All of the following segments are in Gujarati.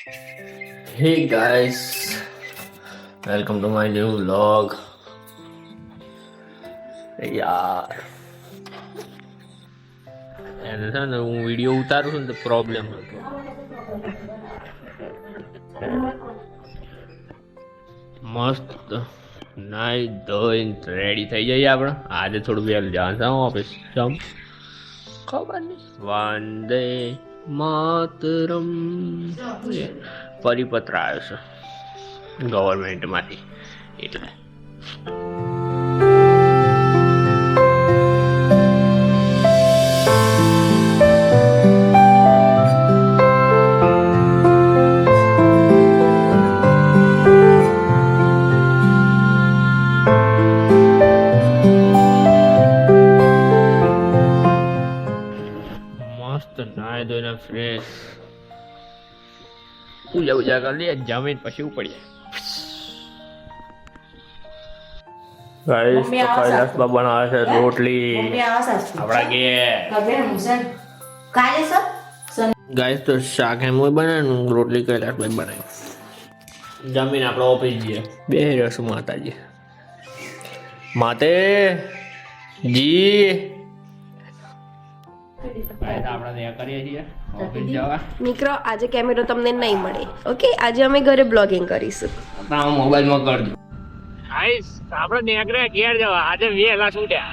Hey guys, welcome to my new vlog. યાર એને છે ને હું વીડિયો ઉતારું છું ને તો પ્રોબ્લેમ હતો મસ્ત નાઈ ધોઈને રેડી થઈ જઈએ આપણે. આજે થોડું વહેલું જવાનું ઓફિસ જમ. ખબર નહીં. વંદે માતરમ. પરિપત્ર આવ્યો છે ગવર્મેન્ટમાંથી એટલે. ફ્રેશ પૂજા પૂજા કરી લઈએ જમીન પછી ઉપડીએ. ગાઈસ આવા કૈલાસ બા બનાવે છે રોટલી. આપણા ઘેર. કાલે સર? ગાઈસ તો શાક એમ હોય બનાવ્યું રોટલી કૈલાસ ભાઈ બનાવી જમીન આપણે ઓફિસ જઈએ બે રસ માતાજી. માતે જી. આપણે ત્યાં કરીએ છીએ. ઓફિસ જવા. નીકળો આજે કેમેરો તમને નહીં મળે ઓકે? આજે અમે ઘરે બ્લોગિંગ કરીશું. મોબાઈલમાં કરજો. આઈસ આપણે નેગરે ઘેર જવા. આજે વેલા છૂટ્યા.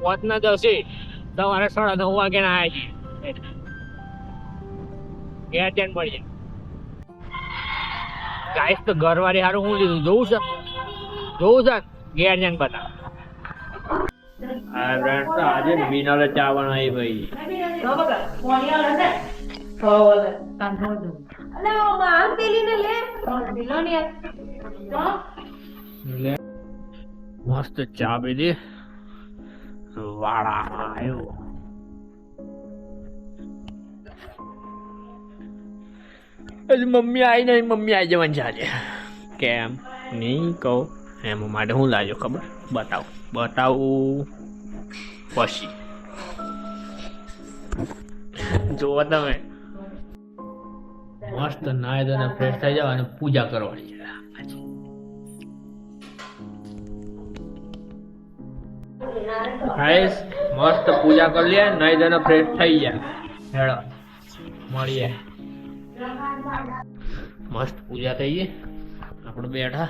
પોતના દસે તમારે સાડા નવ વાગે ના આવી ઘેર જઈને પડી ગાઈસ તો ઘરવાળી હારું હું લીધું જોઉં છે? જોઉં છે? ઘેર જઈને બતા આ friends તો આજે બિનાલે ચા બનાવી ભાઈ. મસ્ત ચા પીધી વાળા આવ્યો મમ્મી આવી નહીં મમ્મી આવી જવાની આજે. કેમ? નહીં કહું. એમ માટે હું લાજો ખબર? બતાવું. બતાવું. પછી જોવો તમે. મસ્ત નાય દને ફ્રેશ થઈ જાવ અને પૂજા કરવાની છે. ગાઈસ મસ્ત પૂજા કરી લે નાય દને ફ્રેશ થઈ જાય હેડો, મળીએ. મસ્ત પૂજા થઈ ગઈ. આપણે બેઠા.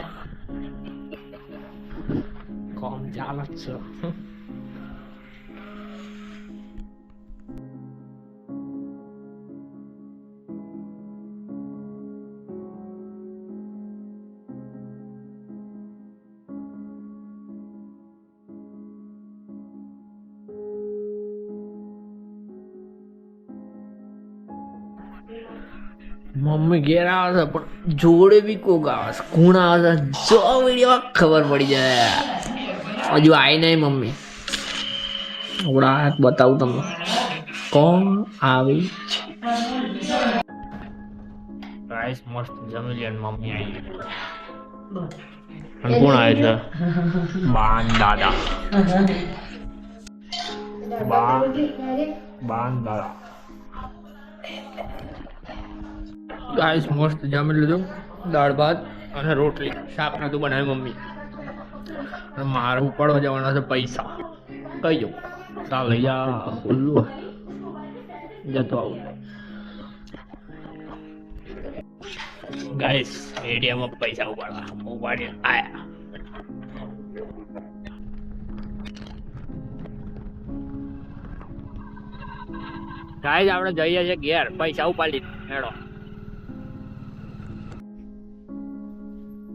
કોમ ચાલે જ છે. મમ્મી ઘેર આવે છે પણ જોડે બી કોક આવે છે. કોણ આવે છે? જો વીડિયો ખબર પડી જાય. હજુ આવી નહીં મમ્મી. હમણાં હાથ બતાવું તમને. કોણ આવી છે? રાઈસ મસ્ત જમી લે મમ્મી આવી અને કોણ આવે છે? બાન દાદા. બાન બાન દાદા. ગાઈસ મસ્ત જામી લીધું. દાળ ભાત અને રોટલી. શાક નતું બનાવ્યું મમ્મી. અને મારે ઉપાડવા જવાના છે પૈસા. કઈ જવું ચાલ જા. ખુલ્લું જતો આવું. ગાઈસ એટીએમમાં પૈસા ઉપાડવા. ઉપાડી આયા. ગાઈસ આપણે જઈએ છીએ ઘેર. પૈસા ઉપાડી. મેળો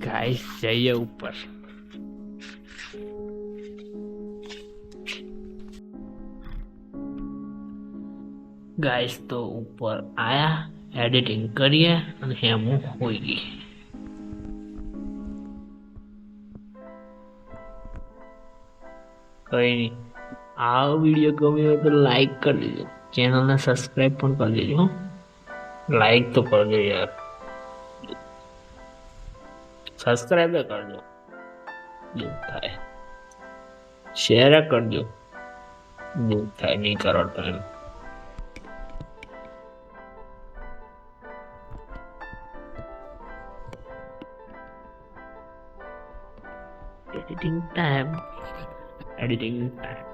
ગાઈસ જઈએ ઉપર ગાઈસ તો ઉપર આયા એડિટિંગ કરીએ અને હેમું હોઈ ગઈ. કઈ નહીં. આ વીડિયો ગમ્યો હોય તો લાઈક કરી દેજો. ચેનલને સબસ્ક્રાઈબ પણ કરી દેજો લાઈક તો કરી દેજો યાર. સબસ્ક્રાઈબ કરજો. દૂર થાય. શેર કરજો. દૂર થાય. નહીં કરો તો એમ editing time. Editing time.